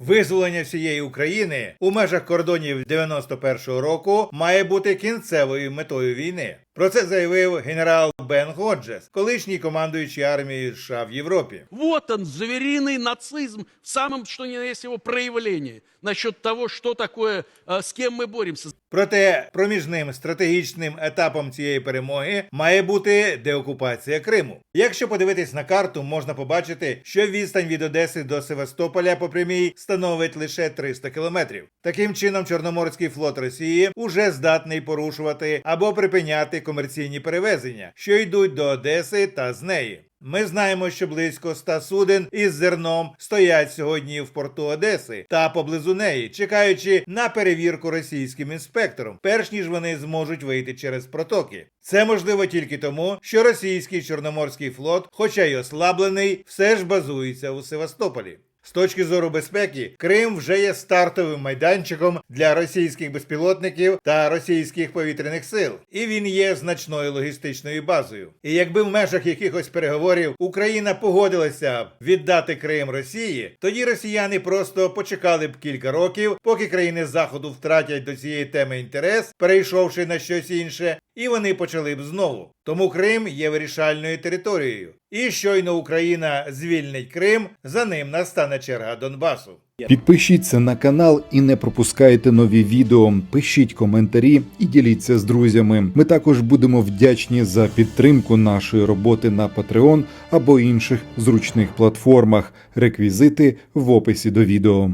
Визволення всієї України у межах кордонів 91-го року має бути кінцевою метою війни. Про це заявив генерал Бен Ходжес, колишній командуючий армією США в Європі. Вот он, звериный нацизм в самом, что ни на есть его проявлении. Насчет того, что такое, э, с кем мы боремся. Проте проміжним стратегічним етапом цієї перемоги має бути деокупація Криму. Якщо подивитись на карту, можна побачити, що відстань від Одеси до Севастополя по прямій становить лише 300 кілометрів. Таким чином, Чорноморський флот Росії уже здатний порушувати або припиняти комерційні перевезення, що йдуть до Одеси та з неї. Ми знаємо, що близько ста суден із зерном стоять сьогодні в порту Одеси та поблизу неї, чекаючи на перевірку російським інспектором, перш ніж вони зможуть вийти через протоки. Це можливо тільки тому, що російський чорноморський флот, хоча й ослаблений, все ж базується у Севастополі. З точки зору безпеки, Крим вже є стартовим майданчиком для російських безпілотників та російських повітряних сил, і він є значною логістичною базою. І якби в межах якихось переговорів Україна погодилася віддати Крим Росії, тоді росіяни просто почекали б кілька років, поки країни Заходу втратять до цієї теми інтерес, перейшовши на щось інше, і вони почали б знову. Тому Крим є вирішальною територією. І щойно Україна звільнить Крим, за ним настане черга Донбасу. Підпишіться на канал і не пропускайте нові відео. Пишіть коментарі і діліться з друзями. Ми також будемо вдячні за підтримку нашої роботи на Patreon або інших зручних платформах. Реквізити в описі до відео.